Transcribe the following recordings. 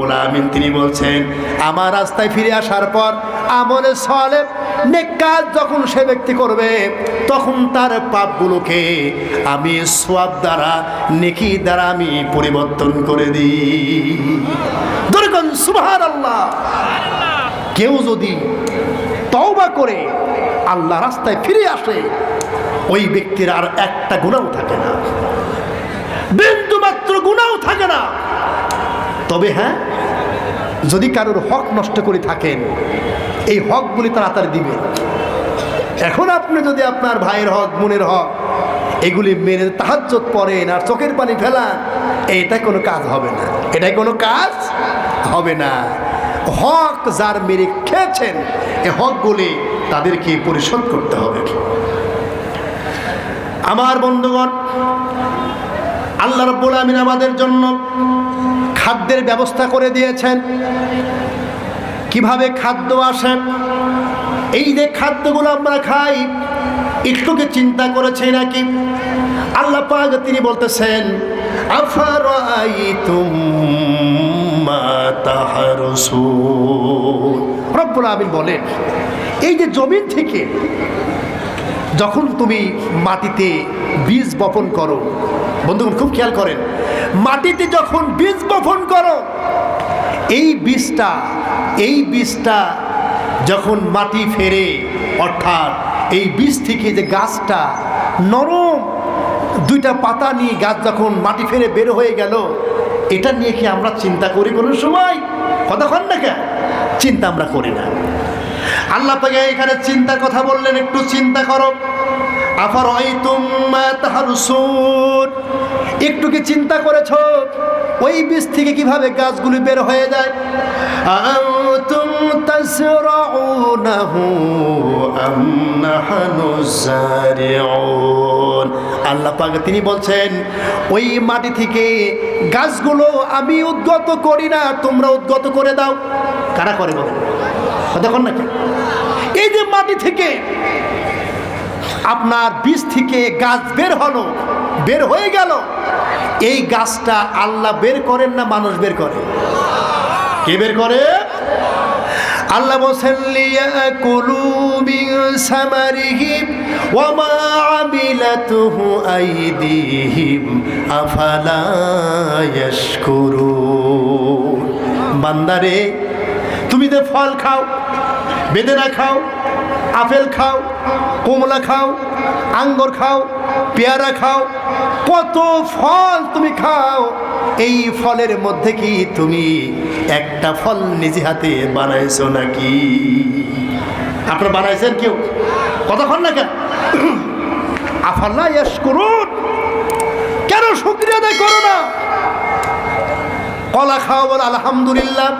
রব্বুল আমিন তিনি বলছেন, আমার রাস্তায় ফিরে আসার পর আমলে সলে নেক কাজ যখন সে ব্যক্তি করবে, তখন তার পাপগুলোকে আমি সোয়াব দ্বারা, নেকি দ্বারা আমি পরিবর্তন করে দিই। দরকন সুবহান আল্লাহ কেউ যদি তওবা করে, আল্লাহ রাস্তায় ফিরে আসে, ওই ব্যক্তির আর একটা গুণাও থাকে না। বিন্দু মাত্র গুণাও থাকে না। তবে হ্যাঁ যদি কারোর হক নষ্ট করে থাকেন, এই হকগুলি তাড়াতাড়ি দিবেন এখন আপনি যদি আপনার ভাইয়ের হক, বোনের হক, এগুলি মেনে তাহাজ্জত পড়েন আর চোখের পানি ফেলান, এটা কোনো কাজ হবে না। এটাই কোনো কাজ হবে না। হক যার মেরে খেয়েছেন এই হকগুলি তাদেরকে পরিশোধ করতে হবে। আমার বন্ধুগণ, আল্লাহ রব্বুল আমিন আমাদের জন্য খাদ্যের ব্যবস্থা করে দিয়েছেন। কীভাবে খাদ্য আসে এই যে খাদ্যগুলো আমরা খাই, একটুকে চিন্তা করেছে নাকি? আল্লাহ পাক তিনি বলতেছেন বলেন, এই যে জমিন থেকে যখন তুমি মাটিতে বীজ বপন করো, বন্ধুগণ খুব খেয়াল করেন মাটিতে যখন বীজ বপন করো, এই বীজটা এই বীজটা যখন মাটি ফেরে, অর্থাৎ এই বীজ থেকে যে গাছটা নরম দুইটা পাতা নিয়ে গাছ যখন মাটি ফেরে বের হয়ে গেল, এটা নিয়ে কি আমরা চিন্তা করি কোনো সময়? কতক্ষণ না কেন? চিন্তা আমরা করি না। আল্লাহ পাকে এখানে চিন্তার কথা বললেন, একটু চিন্তা করো। আফার হয় তাহারুসুন? একটু কি চিন্তা করেছ? ওই বীজ থেকে কীভাবে গাছগুলি বের হয়ে যায়? আল্লাহ তিনি বলছেন, ওই মাটি থেকে গাছগুলো আমি উদ্গত করি না, তোমরা উদ্গত করে দাও। কারা করে দেখুন না এই যে মাটি থেকে আপনার বীজ থেকে গাছ বের হলো, বের হয়ে গেল এই গাছটা আল্লাহ বের করেন না মানুষ বের করে? কে বের করে? আল্লাহ বান্দারে, তুমি যে ফল খাও, বেদেনা খাও, আপেল খাও, কমলা খাও, আঙ্গুর খাও পেয়ারা খাও, কত ফল তুমি খাও, এই ফলের মধ্যে কি তুমি একটা ফল নিজে হাতে বানাইছো নাকি? আপনারা বানাইছেন কেউ? কতক্ষণ না কেন? আফাল্লা ইয়াস করুন কেন শুক্রিয়া আদায় করো না? কলা খাও বল আলহামদুলিল্লাহ।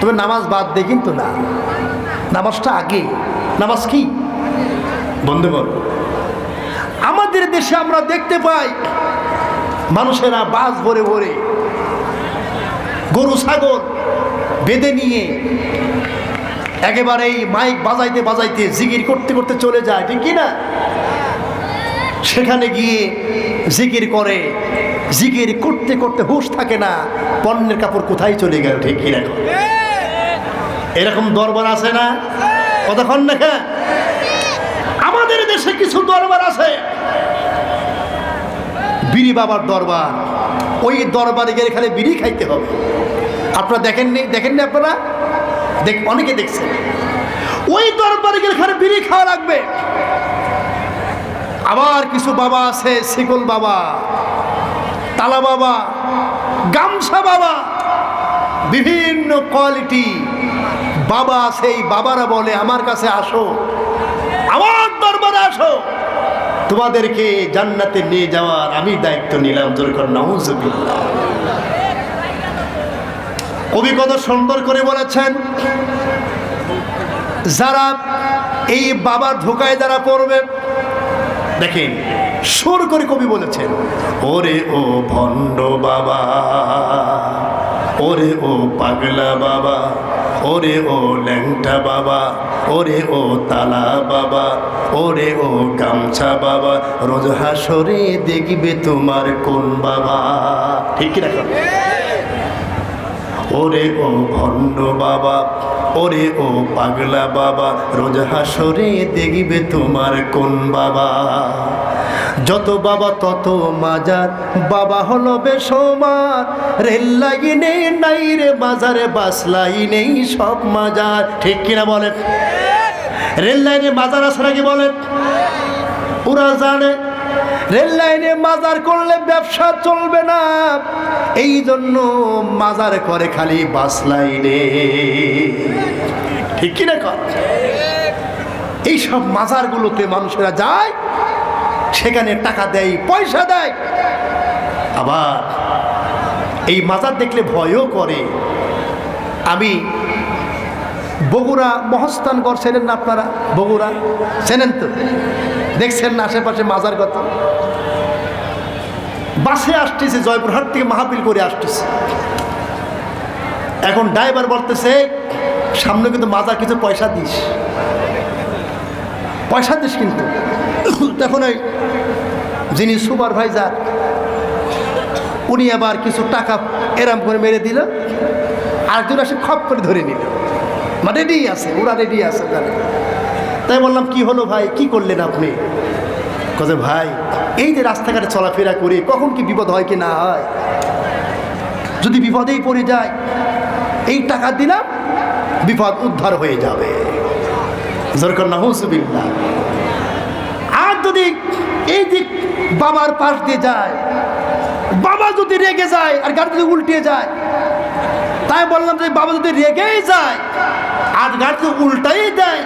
তবে নামাজ বাদ দিয়ে কিন্তু না। নামাজটা আগে। নামাজ কি? বন্ধুগণ আমাদের দেশে আমরা দেখতে পাই, মানুষেরা বাস ভরে ভরে গরু, ছাগল বেঁধে নিয়ে একেবারে এই মাইক বাজাইতে বাজাইতে জিকির করতে করতে চলে যায়, ঠিক না? সেখানে গিয়ে জিকির করে, জিকির করতে করতে হুশ থাকে না, পণ্যের কাপড় কোথায় চলে গেল, ঠিক কি না? এরকম দরবার আছে না? কতক্ষণ দেখা আমাদের দেশে কিছু দরবার আছে। বিড়ি বাবার দরবার। ওই দরবারে গেলে খালি বিড়ি খাইতে হবে। আপনারা দেখেননি দেখেননি আপনারা? দেখ, অনেকে দেখছেন ওই দরবারে গেলে খালি বিড়ি খাওয়া লাগবে। আবার কিছু বাবা আছে, শিকল বাবা, তালা বাবা, গামছা বাবা। বিভিন্ন কোয়ালিটি বাবা সেই বাবারা বলে, আমার কাছে আসো আসো। তোমাদেরকে জান্নাতে নিয়ে যাওয়ার আমি দায়িত্ব নিলাম দরকার নাউজুবিল্লাহ কবি কত সুন্দর করে বলেছেন, যারা এই বাবার ধোকায় যারা পড়বে, দেখেন, সুর করে কবি বলেছেন, ওরে ও ভণ্ড বাবা। ওরে ও পাগলা বাবা, ওরে ও ল্যাংটা বাবা, ওরে ও তালা বাবা, ওরে ও গামছা বাবা, রোজ হাসরে দেখবে তোমার কোন বাবা। ঠিক রাখো ওরে ও ভণ্ড বাবা, ওরে ও পাগলা বাবা, রোজ হাসরে দেখবে তোমার কোন বাবা। যত বাবা তত মাজার। বাবা হলো বেসমার রেল লাইনে নাই রে বাজারে বাস লাইনেই সব মাজার। ঠিক কিনা বলেন? রেল লাইনে মাজার আছে নাকি বলেন? ওরা জানে, রেল লাইনে মাজার করলে ব্যবসা চলবে না। এই জন্য মাজার করে খালি বাস লাইনে। ঠিক কিনা কর এইসব মাজারগুলোতে মানুষেরা যায় সেখানে টাকা দেয়, পয়সা দেয়। আবার এই মাজার দেখলে ভয়ও করে। আমি বগুড়া মহস্থানগড় চেনেন না আপনারা? বগুড়া? চেনেন তো? দেখছেন না আশেপাশে মাজার কত? বাসে আসতেছে, জয়পুরহাট থেকে মাহাপিল করে আসতেছে। এখন ড্রাইভার বলতেছে, সামনে কিন্তু মাজার কিছু পয়সা দিস। পয়সা দিস কিন্তু। তখন ওই যিনি সুপারভাইজার, উনি আবার কিছু টাকা এরাম করে মেরে দিল। আরেকজন আসে খপ করে ধরে নিল। মানে রেডি আছে, ওরা রেডি আছে জানে তাই বললাম, কি হলো ভাই? কি করলেন আপনি? কাজে ভাই, এই যে রাস্তাঘাটে চলাফেরা করি, কখন কি বিপদ হয় কি না হয়? যদি বিপদেই পড়ে যায়, এই টাকা দিলাম, বিপদ উদ্ধার হয়ে যাবে। জরকর না হুসবিল্লা যদি এই দিক বাবার পাশ দিয়ে যায়, বাবা যদি রেগে যায় আর গাড়ি যদি উল্টে যায়, তাই বললাম যে বাবা যদি রেগেই যায় আর গাড়ি যদি উল্টাই দেয়,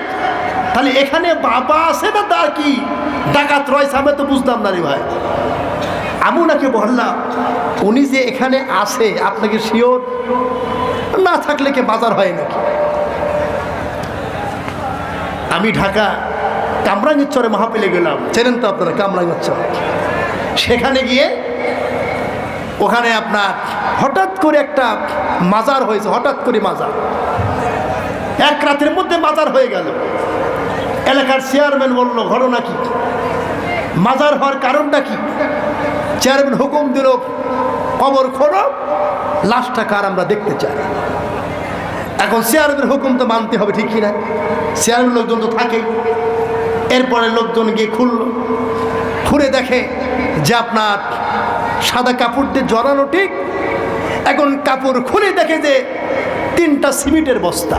তাহলে এখানে বাবা আছে না তার কি? ডাকাত রয়েছে আমি তো বুঝতাম না রে ভাই। আমি ওনাকে বললাম, উনি যে এখানে আছে, আপনাকে শিওর? না থাকলে কে বাজার হয় নাকি? আমি ঢাকা কামরাঙ্গের মাহাপিলে গেলাম। চেনেন তো আপনারা কামরাঙ্গের সেখানে গিয়ে ওখানে আপনার হঠাৎ করে একটা মাজার হয়েছে, হঠাৎ করে মাজার। এক রাতের মধ্যে মাজার হয়ে গেল। এলাকার চেয়ারম্যান বলল ঘটনা কি মাজার হওয়ার কারণটা কি? চেয়ারম্যান হুকুম দিল, কবর খোঁড়ো লাশটা কার আমরা দেখতে চাই। এখন চেয়ারম্যান হুকুম তো মানতে হবে, ঠিক কিনা চেয়ারম্যান লোকজন তো থাকে এরপরে লোকজন গিয়ে খুলল খুলে দেখে যে আপনার সাদা কাপড় দিয়ে জড়ানো ঠিক, এখন কাপড় খুলে দেখে যে তিনটা সিমেন্টের বস্তা।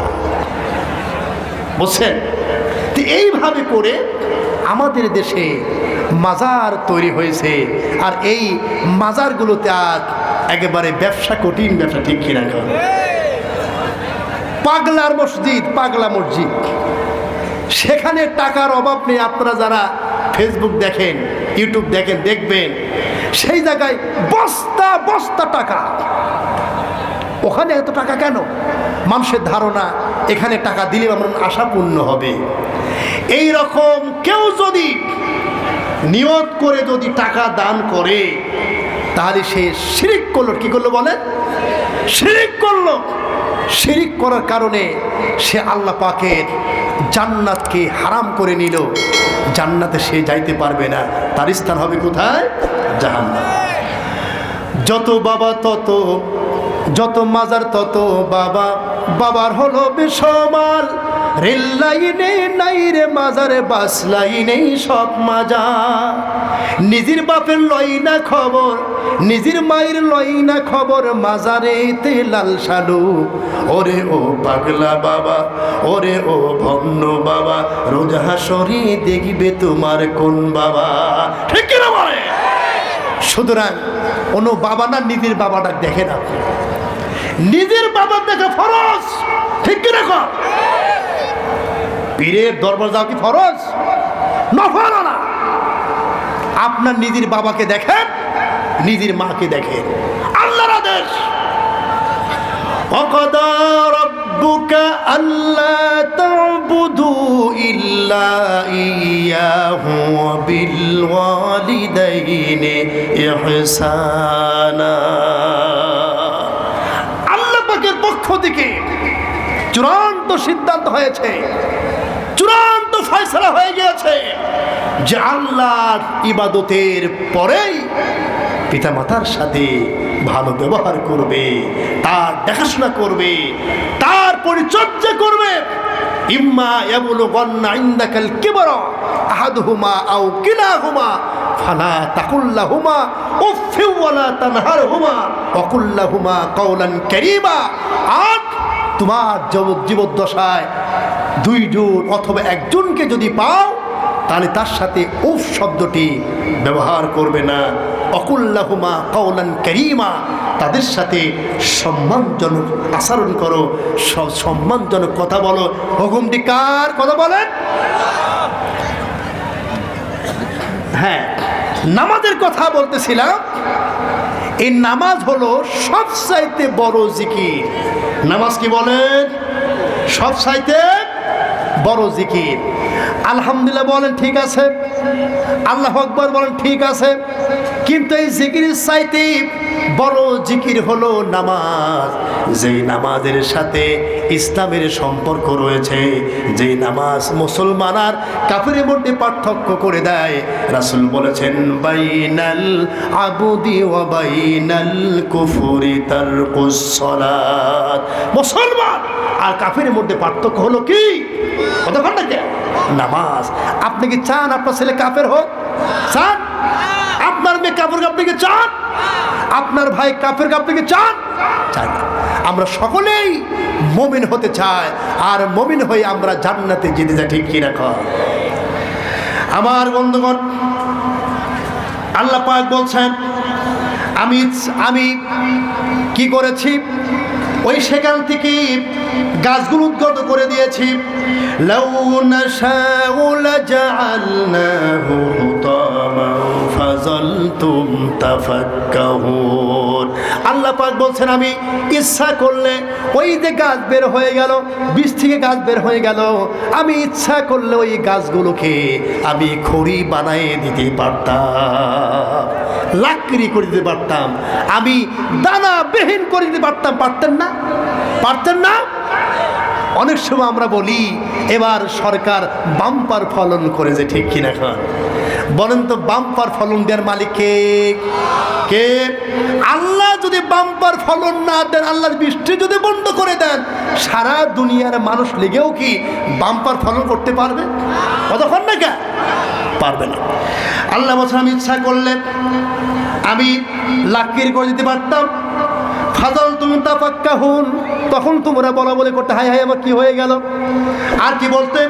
বুঝছেন? তো এইভাবে করে আমাদের দেশে মাজার তৈরি হয়েছে, আর এই মাজারগুলোতে আজ একেবারে ব্যবসা কঠিন ব্যবসা ঠিক কিনা পাগলার মসজিদ, পাগলা মসজিদ। সেখানে টাকার অভাব নেই। আপনারা যারা ফেসবুক দেখেন ইউটিউব দেখেন, দেখবেন, সেই জায়গায় বস্তা বস্তা টাকা। ওখানে এত টাকা কেন? মানুষের ধারণা, এখানে টাকা দিলে আমার আশা পূর্ণ হবে। এই রকম কেউ যদি নিয়ত করে যদি টাকা দান করে, তাহলে সে শিরিক করল। কি করল বলেন? শিরিক করল। শিরিক করার কারণে সে আল্লাহ পাকের জান্নাতকে হারাম করে নিল। জান্নাতে সে যাইতে পারবে না। তার স্থান হবে কোথায়? জাহান্নাত যত বাবা, তত, যত মাজার, তত বাবা। বাবার হলো বেসমাল রেল লাইনে নাই রে মাজারে, বাস লাইনে সব মাজা। নিজের বাপের লই না খবর, নিজের মায়ের লই না খবর মাজারে তে লাল সালু ওরে ও পাগলা বাবা, ওরে ও ভন্ন বাবা, রোজ হাসরে দেখবে তোমার কোন বাবা। ঠিক কিনা বলে? সুতরাং কোনো বাবা না নিজের বাবাটা দেখে না। নিজের বাবা দেখে ফরজ। ঠিক কি রাখো পীরের দরবার যাও কি ফরজ নফল না আপনার নিজের বাবাকে দেখেন নিজের মাকে দেখেন আল্লাহর আদেশ وقضى ربك ألا تعبدوا إلا إياه وبالوالدين إحسانا আল্লাহ পাকের পক্ষ থেকে চূড়ান্ত সিদ্ধান্ত হয়েছে চূড়ান্ত ফয়সলা হয়ে গিয়েছে যে আল্লাহর ইবাদতের পরেই পিতামাতার সাথে ভালো ব্যবহার করবে, তার দেখাশোনা করবে, তার পরিচর্যা করবে। ইম্মা ইয়াবুলু গন্না ইন্দাকাল কিবরা আহাদুহুমা আও কিলাহুমা, ফালা তাকুল্লাহুমা উফফি ওয়ালা তানহারহুমা, ওয়াকুল্লাহুমা কাওলান কারীমা। আর তোমার জব- জীবদ্দশায় দুইজন অথবা একজনকে যদি পাও, তাহলে তার সাথে উফ শব্দটি ব্যবহার করবে না। অকুল্লাহুমা কৌলান করিমা, তাদের সাথে সম্মানজনক আচরণ করো সম্মানজনক কথা বলো। হুকুমটি কার কথা বলেন? হ্যাঁ নামাজের কথা বলতেছিলাম। এই নামাজ হলো সবচাইতে বড় জিকির। নামাজ কি বলেন? সবচাইতে বড় জিকির। আলহামদুলিল্লাহ বলেন, ঠিক আছে। আল্লাহ আকবর বলেন, ঠিক আছে। কিন্তু এই জিকির চাইতে বড় জিকির হলো নামাজ। যেই নামাজের সাথে ইসলামের সম্পর্ক রয়েছে, যেই নামাজ মুসলমান আর কাফের মধ্যে পার্থক্য করে দেয়, রাসূল বলেছেন, বাইনাল আবুদি ওয়া বাইনাল কুফরি সালাত। মুসলমান আর কাফের মধ্যে পার্থক্য হলো কি? কতক্ষণ নামাজ। আপনি কি চান আপনার ছেলে কাফের হোক? চান? আপনার মেয়ে কাপড় আপনি কি চান? আপনার ভাই কাপের আপনি কি চান? চাই না। আমরা সকলেই মমিন হতে চাই। আর মমিন হয়ে আমরা জান্নাতে যেতে যাই ঠিক কিনা কর আমার বন্ধুগণ, আল্লাহ পাক বলছেন, আমি আমি কি করেছি? ওই সেখান থেকে গাছগুলো উদ্গত করে দিয়েছি। লাউ নাশাউ লাজআলনাহু হুতামান ফাযালতুম তাফাক্কাহুন। আল্লাহ পাক বলছেন, আমি ইচ্ছা করলে ওই যে গাছ বের হয়ে গেল, বীজ থেকে গাছ বের হয়ে গেল, আমি ইচ্ছা করলে ওই গাছগুলোকে আমি খড়ি বানায় দিতে পারতাম, লাকড়ি করে দিতে পারতাম, আমি দানা বেহীন করে দিতে পারতাম। পারতেন না? পারতেন না? অনেক সময় আমরা বলি, এবার সরকার বাম্পার ফলন করেছে ঠিক কিনা খান? বলেন তো বাম্পার ফলন দেওয়ার মালিক। কে? আল্লাহ যদি বাম্পার ফলন না দেন, আল্লাহর বৃষ্টি যদি বন্ধ করে দেন, সারা দুনিয়ার মানুষ লেগেও কি বাম্পার ফলন করতে পারবে? কতক্ষণ না কে? পারবে না। আল্লাহ বছর আমি ইচ্ছা করলে আমি লাকির করে দিতে পারতাম। ফাজল তুমি তাফাক্কা হুন তখন তোমরা বলা বলে করতে হাই হাই আমার কি হয়ে গেল? আর কি বলতে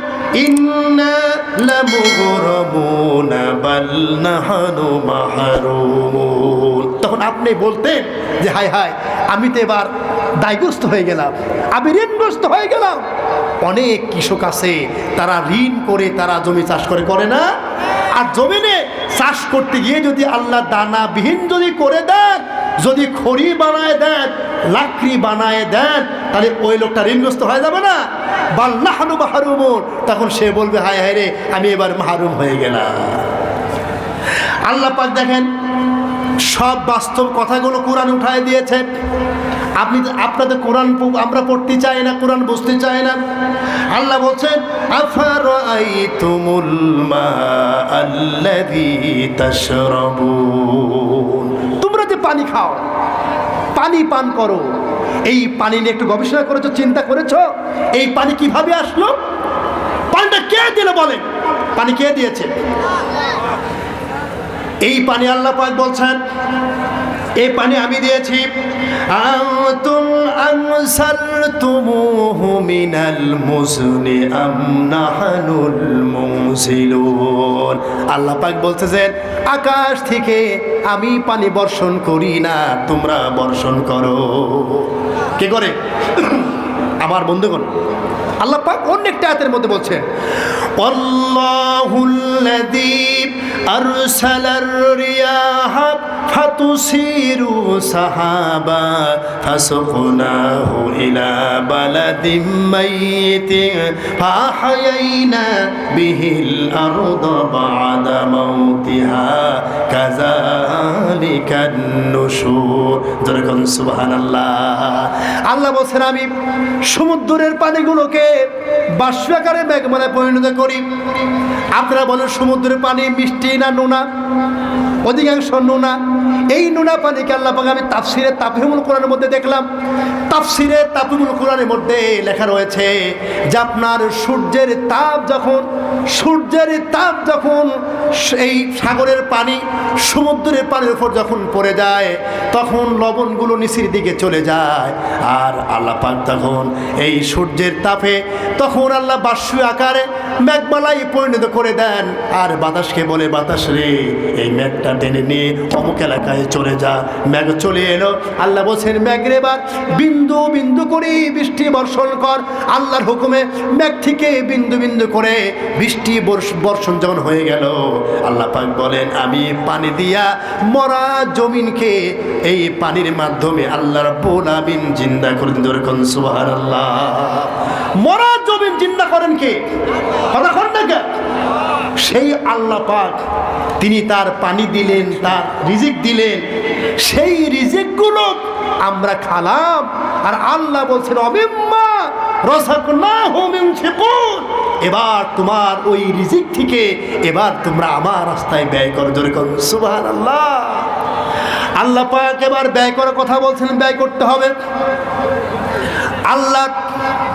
তখন আপনি বলতেন যে হাই হাই আমি তো এবার দায়গ্রস্ত হয়ে গেলাম, আমি ঋণগ্রস্ত হয়ে গেলাম। অনেক কৃষক আছে, তারা ঋণ করে তারা জমি চাষ করে করে না? আর জমিনে চাষ করতে গিয়ে যদি আল্লাহ দানা বিহীন যদি করে দেন, যদি খড়ি বানায় দেন, লাকড়ি বানায় দেন, তাহলে ওই লোকটা ঋণগ্রস্ত হয়ে যাবে না? বাল্লাহানু মাহরুমুন। তখন সে বলবে, হায় হায় রে, আমি এবার মাহরুম হয়ে গেলাম। আল্লাহ পাক দেখেন, সব বাস্তব কথাগুলো কোরআন উঠায় দিয়েছে। আপনি আপনাদের কোরআন আমরা পড়তে চাই না, কোরআন বুঝতে চাই না। আল্লাহ বলছেন তাশরাবুন। তোমরা যে পানি খাও, পানি পান করো। এই পানি নিয়ে একটু গবেষণা করেছ, চিন্তা করেছ? এই পানি কীভাবে আসলো? পানিটা কে দিল বলে পানি কে দিয়েছে? এই পানি আল্লাহ বলছেন এই পানি আমি দিয়েছি। আনতুম আনসালতুমুহু মিনাল আল্লাহ পাক বলতেছেন, আকাশ থেকে আমি পানি বর্ষণ করি না, তোমরা বর্ষণ করো। কে করে? আমার বন্ধুগণ, আল্লাহ পাক অন্য একটা আয়াতের মধ্যে বলছেন আল্লাহুল্লাযী আরসালার রিয়াহা ফাতুসিরু সাহাবা ফাসুকনাহু ইলা বালাদিম মাইয়িতিন ফাহায়াইনা বিহিল আরদা বা'দা মাউতিহা কাযালিকান নুশুর। যেরকম সুবহানাল্লাহ। আল্লাহ বলছেন, আমি সমুদ্রের পানিগুলোকে বাষ্পাকারে মেঘমালায় পরিণত করি। আপনারা বলেন, সমুদ্রের পানি মিষ্টি না নোনা? অধিকাংশ নোনা, এই নোনা পানিকে আল্লাহ পাক আমি তাফসিরে তাফিমুল কোরআনের মধ্যে দেখলাম। তাফসিরে তাফিমুল কোরআনের মধ্যে লেখা রয়েছে যে আপনার সূর্যের তাপ যখন, সূর্যের তাপ যখন এই সাগরের পানি, সমুদ্রের পানির উপর যখন পড়ে যায়, তখন লবণগুলো নিচের দিকে চলে যায়। আর আল্লাহ পাক তখন এই সূর্যের তাপে, তখন আল্লাহ বাষ্পী আকারে মেঘমালাই পরিণত করে দেন। আর বাতাসকে বলে বাতাস রে, এই মেঘটা টেনে নিয়ে অমুক এলাকায় চলে যা। মেঘ চলে এলো। আল্লাহ বলছেন মেঘ রে এবার বিন্দু বিন্দু করে বৃষ্টি বর্ষণ কর। আল্লাহর হুকুমে মেঘ থেকে বিন্দু বিন্দু করে বৃষ্টি বর্ষ- বর্ষণ যখন হয়ে গেল, আল্লাহ পাক বলেন, আমি পানি দিয়া মরা জমিনকে এই পানির মাধ্যমে আল্লাহ রাব্বুল আমিন জিন্দা করে দিন। যেরকম সুবহানাল্লাহ। মরা জমিন জিন্দা করেন কে? কথা না কে? সেই আল্লাহ পাক, তিনি তার পানি দিলেন, তার রিজিক দিলেন। সেই রিজিকগুলো আমরা খালাম। আর আল্লাহ বলছেন অবিম্মা এবার তোমার ওই রিজিক থেকে এবার তোমরা আমার রাস্তায় ব্যয় করো। জোরে করো সুবাহ আল্লাহ আল্লাহ পাক এবার ব্যয় করার কথা বলছেন, ব্যয় করতে হবে। আল্লাহ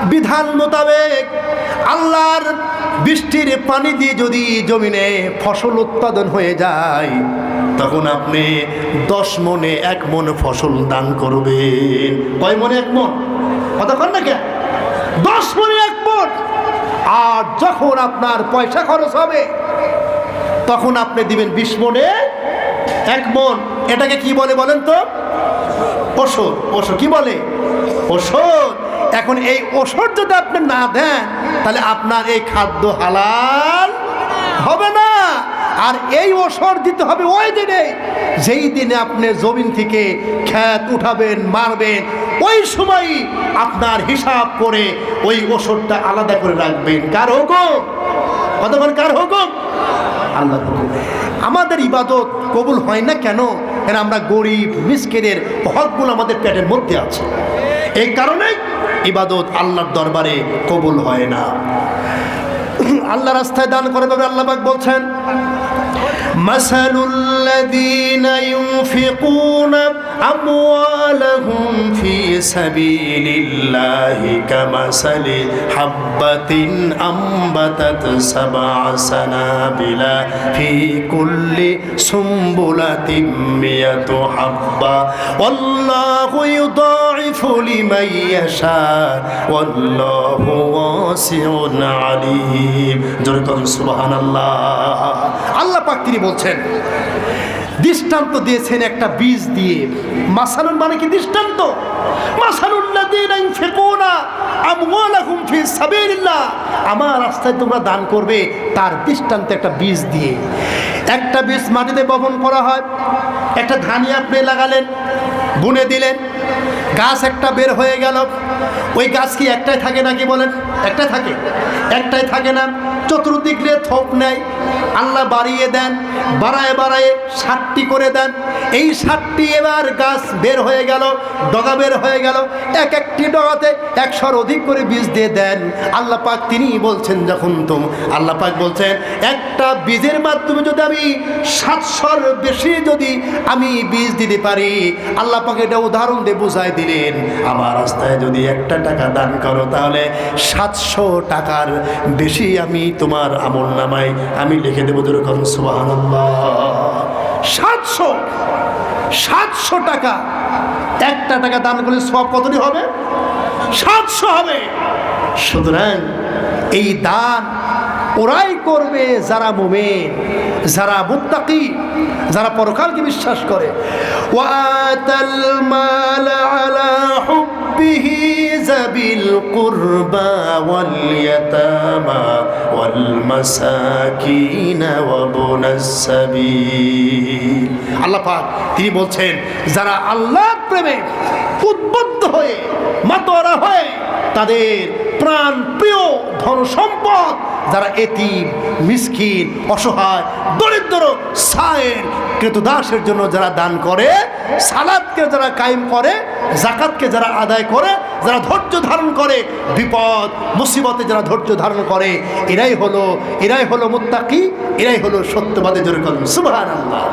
বিধান মোতাবেক আল্লাহর বৃষ্টির পানি দিয়ে যদি জমিনে ফসল উৎপাদন হয়ে যায়, তখন আপনি দশ মনে এক মন ফসল দান করবেন। কয় মনে এক মন? কতক্ষণ না কেন? দশ মনে এক মন। আর যখন আপনার পয়সা খরচ হবে, তখন আপনি দিবেন বিশ মনে এক মন। এটাকে কি বলে বলেন তো? ওষুধ। ওষুধ কি বলে? ওষুধ। এখন এই ওষুধ যদি আপনি না দেন, তাহলে আপনার এই খাদ্য হালাল হবে না। আর এই ওষুধ দিতে হবে ওই দিনে। যেই দিনে আপনি জমিন থেকে খ্যাত উঠাবেন, মারবেন, ওই সময় আপনার হিসাব করে ওই ওষুধটা আলাদা করে রাখবেন। কার হুকুম? কতক্ষণ কার হুকুম? আল্লাহ আমাদের ইবাদত কবুল হয় না কেন? কেন আমরা গরিব, মিসকিনের হকগুলো আমাদের পেটের মধ্যে আছে। এই কারণে ইবাদত আল্লাহর দরবারে কবুল হয় না আল্লাহ রাস্তায় দান করে তবে আল্লাহ পাক বলছেন مثل الذين ينفقون أموالهم في سبيل الله كمثل حبة أنبتت سبع سنابل في كل سنبلة مئة حبة والله يضاعف ইউদাইফু লিমান ইয়াশা ওয়াল্লাহু ওয়াসিউন আলিম। জোরে কর আল্লাহ পাক তিনি বলছেন, দৃষ্টান্ত দিয়েছেন একটা বীজ দিয়ে। মাসালুন মানে কি দৃষ্টান্ত? আমার রাস্তায় তোমরা দান করবে তার দৃষ্টান্ত একটা বীজ দিয়ে। একটা বীজ মাটিতে বপন করা হয়, একটা ধানি আপনি লাগালেন বুনে দিলেন। গাছ একটা বের হয়ে গেল। ওই গাছ কি একটাই থাকে নাকি বলেন? একটাই থাকে। একটাই থাকে না। চতুর্দিক দিয়ে থোপ নেয়। আল্লাহ বাড়িয়ে দেন, বাড়ায় বাড়ায় ষাটটি করে দেন। এই সাতটি এবার গাছ বের হয়ে গেল, ডগা বের হয়ে গেল। এক একটি ডগাতে একশোর অধিক করে বীজ দিয়ে দেন। আল্লাহ পাক তিনি বলছেন, যখন তুম আল্লাহ পাক বলছেন, একটা বীজের মাধ্যমে যদি আমি সাতশোর বেশি যদি আমি বীজ দিতে পারি, আল্লাহ পাক এটা উদাহরণ দিয়ে বুঝাই দিলেন। আমার রাস্তায় যদি একটা টাকা দান করো, তাহলে সাতশো টাকার বেশি আমি তোমার আমল নামাই আমি লিখে দেবো যেরকম সুবাহ সাতশো সাতশো টাকা। একটা টাকা দান করলে সব কতটি হবে? সাতশো হবে। সুতরাং এই দান ওরাই করবে যারা মুমেন, যারা মুত্তাকি, যারা পরকালকে বিশ্বাস করে। ওয়াতাল মাল আলা হুব্বিহি ওয়াল ইয়াতামা ওয়াল মাসাকিন ওয়া বুনাস আল্লাহ পাক, তিনি বলছেন, যারা আল্লাহর প্রেমে উদ্বুদ্ধ হয়ে, মাতোয়ারা হয়ে তাদের প্রাণ প্রিয় ধন সম্পদ, যারা এতিম, মিসকিন, অসহায়, দরিদ্র, সায়ের কৃতদাসের জন্য যারা দান করে, সালাদকে যারা কায়েম করে জাকাতকে যারা আদায় করে, যারা ধৈর্য ধারণ করে, বিপদ, মুসিবতে যারা ধৈর্য ধারণ করে, এরাই হলো এরাই হলো মুত্তাকি, এরাই হলো সত্যবাদী জোরে করুন সুবহানাল্লাহ।